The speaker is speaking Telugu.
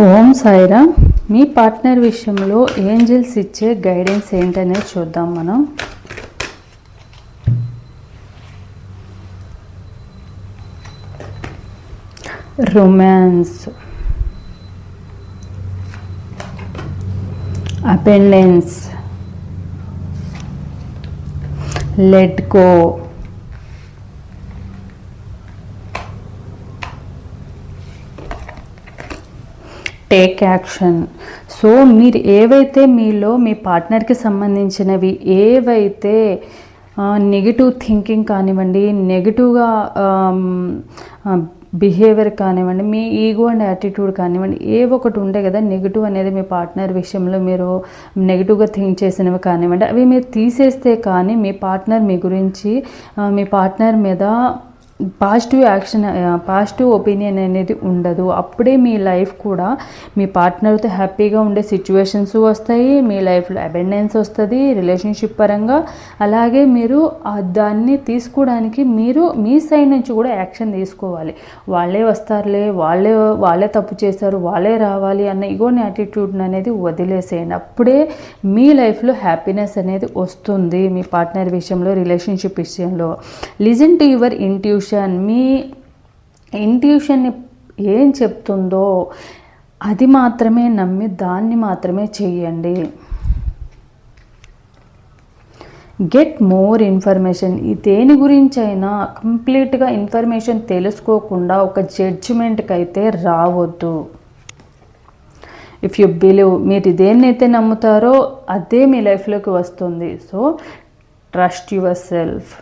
ఓం సాయిరా మీ పార్ట్నర్ విషయంలో ఏంజల్స్ ఇచ్చే గైడెన్స్ ఏంటనేది చూద్దాం మనం. Romance. Abundance. Let go take action. So మీరు ఏవైతే మీలో మీ పార్ట్నర్కి సంబంధించినవి ఏవైతే నెగిటివ్ థింకింగ్ కానివ్వండి నెగిటివ్గా బిహేవియర్ కానివ్వండి మీ ఈగో అండ్ యాటిట్యూడ్ కానివ్వండి ఏ ఒకటి ఉండే కదా నెగిటివ్ అనేది మీ పార్ట్నర్ విషయంలో మీరు నెగిటివ్గా థింక్ చేసినవి కానివ్వండి అవి మీరు తీసేస్తే కానీ మీ పార్ట్నర్ మీ గురించి మీ పార్ట్నర్ మీద పాజిటివ్ యాక్షన్ పాజిటివ్ ఒపీనియన్ అనేది ఉండదు. అప్పుడే మీ లైఫ్ కూడా మీ పార్ట్నర్తో హ్యాపీగా ఉండే సిచ్యువేషన్స్ వస్తాయి మీ లైఫ్లో అబెండెన్స్ వస్తుంది రిలేషన్షిప్ పరంగా. అలాగే మీరు దాన్ని తీసుకోవడానికి మీరు మీ సైడ్ నుంచి కూడా యాక్షన్ తీసుకోవాలి. వాళ్ళే వస్తారులే వాళ్ళే వాళ్ళే తప్పు చేశారు వాళ్ళే రావాలి అన్న ఇగోని యాటిట్యూడ్ అనేది వదిలేసేయండి. అప్పుడే మీ లైఫ్లో హ్యాపీనెస్ అనేది వస్తుంది మీ పార్ట్నర్ విషయంలో రిలేషన్షిప్ విషయంలో. Listen to your intuition. Me intuition ఏం చెప్తుందో అది మాత్రమే నమ్మి దాన్ని మాత్రమే చేయండి గెట్ మోర్ ఇన్ఫర్మేషన్ ఈ దేని గురించి అయినా కంప్లీట్గా ఇన్ఫర్మేషన్ తెలుసుకోకుండా ఒక జడ్జిమెంట్కి అయితే రావద్దు. ఇఫ్ యు బిలీవ్ మీరు దేన్నైతే నమ్ముతారో అదే మీ లైఫ్లోకి వస్తుంది. So trust your self